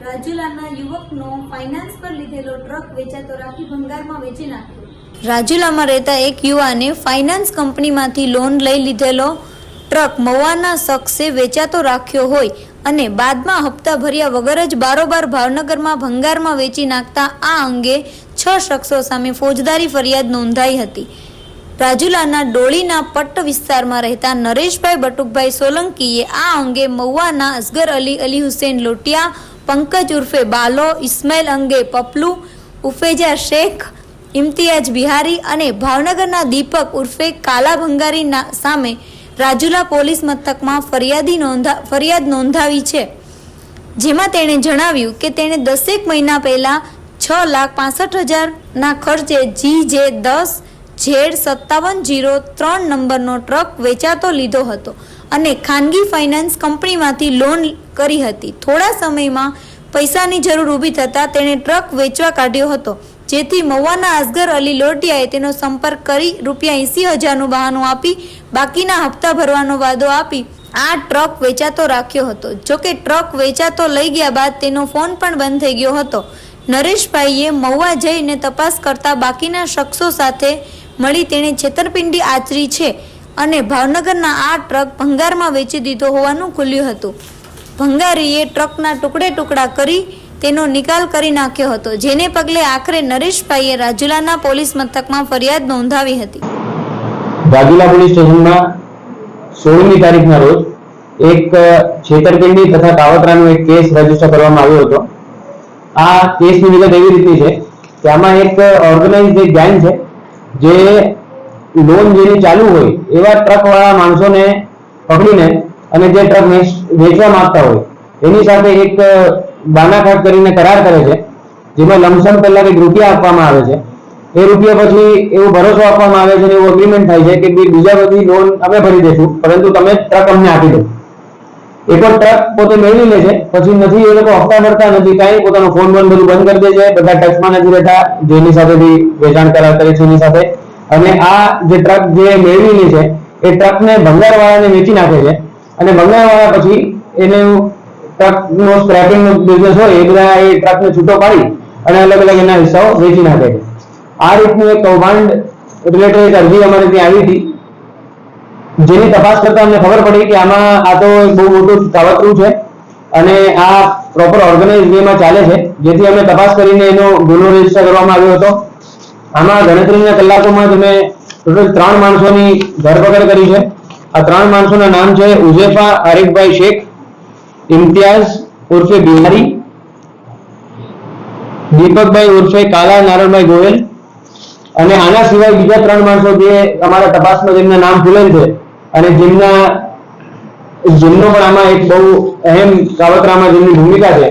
રાજુલાના યુવકનો finance પર લીધેલો truck વેચાતો રાખી ભંગારમાં વેચી નાખ્યો. રાજુલામાં રહેતા એક યુવાને ફાઇનાન્સ કંપનીમાંથી લોન લઈ લીધેલો ટ્રક મવાના શખ્સે વેચાતો રાખ્યો હોય અને બાદમાં હપ્તા ભર્યા વગર જ બારોબાર ભાવનગરમાં ભંગારમાં વેચી નાખતા આ અંગે છ શખ્સો સામે ફોજદારી ફરિયાદ નોંધાઈ હતી. રાજુલાના ડોળીના પટ્ટ વિસ્તારમાં રહેતા નરેશભાઈ બટુકભાઈ સોલંકીએ આ અંગે મહુવાના અસગર અલી અલી હુસેન લોટિયા પંકજ ઉર્ફે બાલો, ઇસ્માઇલ અંગે પપલુ, ઉફેજા શેખ ઇમ્તિયાજ બિહારી અને ભાવનગરના દીપક ઉર્ફે કાલા ભંગારી સામે રાજુલા પોલીસ મથકમાં ફરિયાદી નોંધા, ફરિયાદ નોંધાવી છે. જેમાં તેણે જણાવ્યું કે તેણે દસેક મહિના પહેલા છ લાખ પાસઠ હજારના ખર્ચે જી જે દસ ઝેડ સત્તાવન જીરો ત્રણ નંબરનો ટ્રક વેચાતો લીધો હતો અને ખાનગી ફાઇનાન્સ કંપનીમાંથી લોન કરી હતી. થોડા સમયમાં પૈસાની જરૂર ઊભી થતાં તેણે ટ્રક વેચવા કાઢ્યો હતો, જેથી મહુવાના અસગર અલી લોટિયાએ તેનો સંપર્ક કરી રૂપિયા એંસી હજારનું બહાનું આપી બાકીના હપ્તા ભરવાનો વાદો આપી આ ટ્રક વેચાતો રાખ્યો હતો. જોકે ટ્રક વેચાતો લઈ ગયા બાદ તેનો ફોન પણ બંધ થઈ ગયો હતો. નરેશભાઈએ મહુવા જઈને તપાસ કરતા બાકીના શખ્સો સાથે મળી તેણે છેતરપિંડી આચરી છે અને ભાવનગરના આ ટ્રક ભંગારમાં વેચી દીધો હોવાનું ખુલ્યું હતું. ભંગારીએ ટ્રકના ટુકડે ટુકડા કરી તેનો નિકાલ કરી નાખ્યો હતો, જેને પગલે આખરે નરેશભાઈએ રાજુલાના પોલીસ મથકમાં ફરિયાદ નોંધાવી હતી. રાજુલા પોલીસ સ્ટેશનમાં સોળમી તારીખના રોજ એક છેતરપિંડી તથા કાવતરાનો એક કેસ રજિસ્ટર કરવામાં આવ્યો હતો. આ કેસની વિગત એવી રીતની છે કે આમાં એક ઓર્ગેનાઇઝ એક ગેંગ છે. જે લોન જેની ચાલુ હોય, એવા ટ્રક વાળા માણસોને પકડીને અને જે ટ્રક વેચવા માંગતા હોય, એની સાથે એક બાનાઘાટ કરીને કરાર કરે છે, જેમાં લમસમ પહેલા કંઈક રૂપિયા આપવામાં આવે છે. એ રૂપિયા પછી એવો ભરોસો આપવામાં આવે છે એવો અગ્રીમેન્ટ થાય છે કે બીજા બધી લોન અમે ભરી દઈશું, પરંતુ તમે ટ્રક અમને આપી દો. એકવાર ટ્રક પોતે મેળવી લે છે. પછી નથી, એ લોકો હપ્તા ભરતા નથી. કાંઈ પોતાનો ફોન બંધ, બધું બંધ કરી દે છે. બધા ટચમાં નથી રહેતા. જેની સાથે બી વેચાણ કરાર કરે છે, એની સાથે. અને આ જે ટ્રક જે મેળવી લે છે, એ ટ્રકને ભંગારવાળાને વેચી નાખે છે. અને ભંગારવાળા પછી એને ટ્રકનો સ્ક્રેપિંગનો બિઝનેસ હોય, એ બધા એ ટ્રકને છૂટો પાડી અને અલગ અલગ એના હિસ્સાઓ વેચી નાખે છે. આ રીતનું એક કૌભાંડ રિલેટેડ એક અરજી અમારે ત્યાં આવી હતી. જેની તપાસ કરતા અમને ખબર પડી કે આમાં આ તો બહુ મોટું કાવતરું છે અને આ પ્રોપર ઓર્ગેનાઇઝ વેમાં ચાલે છે, જેથી અમે તપાસ કરીને એનો ગુનો રજિસ્ટર કરવામાં આવ્યો હતો. આમાં ગણતરીના કલાકોમાં જ અમે ટોટલ ત્રણ માણસોની ધરપકડ કરી છે. આ ત્રણ માણસોના નામ છે ઉઝેફા આરિફભાઈ શેખ, ઇમ્તિયાઝ ઉર્ફે બિહારી, દીપકભાઈ ઉર્ફે કાલા, નારણભાઈ ગોયલ અને આના સિવાય બીજા ત્રણ માણસો જે અમારા તપાસમાં જેમના નામ ખુલેલ છે અને જેમના જેમનો પણ આમાં એક બહુ અહેમ કાવતરામાં જેમની ભૂમિકા છે